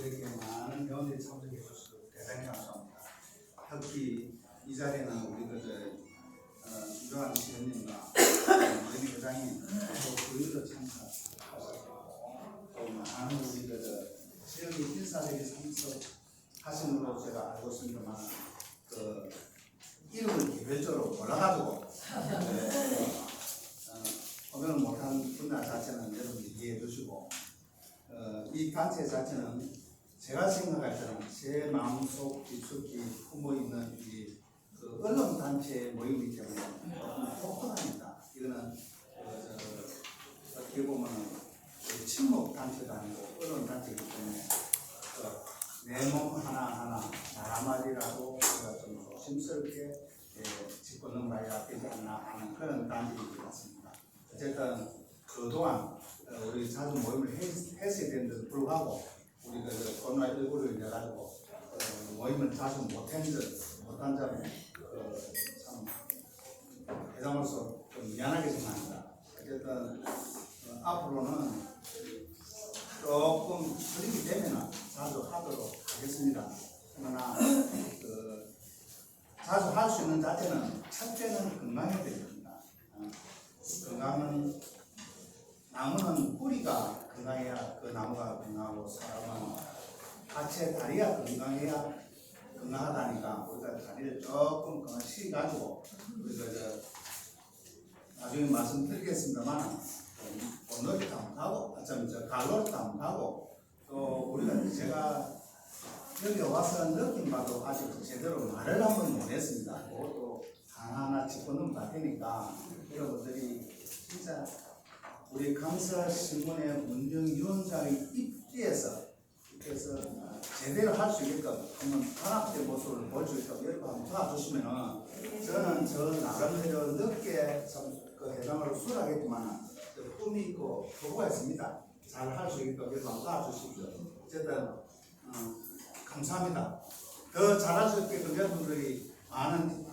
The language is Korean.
이렇게 많은 회원들이 참석해 주셔서 대단히 감사합니다. 특히 이 자리에는 우리 그 어, 유한 시장님과 연희 회장님 또 그의도 참석하셨고 또 많은 우리 그 지역의 인사들이 참석하신 걸로 제가 알고 있습니다만 그 이름을 개별적으로 몰라가지고 네, 어, 오늘 못한 분야 자체는 여러분 이해해 주시고 어, 이 단체 자체는 제가 생각할 때는 제 마음속 깊숙이 품어 있는 이 그 언론 단체 모임이기 때문에 독특합니다. 이거는 어, 저, 어떻게 보면은 그 친목 단체가 아니고 언론 단체이기 때문에 내몸 하나 하나 말 한마디라도 제가 좀 조심스럽게 예, 짚고 넘어가야 되지 않나 하는 그런 단계인 것 같습니다. 어쨌든 그동안 어, 우리 자주 모임을 했, 했어야 되는데도 불구하고 우리 그 코로나 19를 인해 가지고 어, 모임을 자주 못한 점 못한 점에 어, 참 회장으로서 좀 미안하게 생각합니다. 어쨌든 어, 앞으로는 조금 그렇게 되면은 자주 하도록 하겠습니다. 그러나 그 자주 할 수 있는 자체는 첫째는 건강해야 됩니다. 어, 건강은 나무는 뿌리가 건강해야 그 나무가 건강하고 사람은 하체 다리가 건강해야 건강하다니까 우리가 다리를 조금 건강시 가지고 우리가 저 나중에 말씀드리겠습니다만 가고 어쩌면 저 갈로리도 한번 가고 또 우리가 제가 여기 와서 느낀 바도 아직 제대로 말을 한번 못했습니다. 그것도 하나하나 짚어놓은 것 같으니까 여러분들이 우리 강서 신문의 문정위원장의 입지에서 입지에서 제대로 할 수 있게끔 한번 단합된 모습을 볼 수 있도록 여러분 한번 도와주시면은 저는 저 나름대로 늦게 참그 회장으로 수락했지만 저 꿈이 있고 도구가 있습니다. 잘 할 수 있도록 여러분 한번 도와주십시오. 어쨌든 어, 감사합니다. 더 잘할 수 있게끔 여러분들이 많은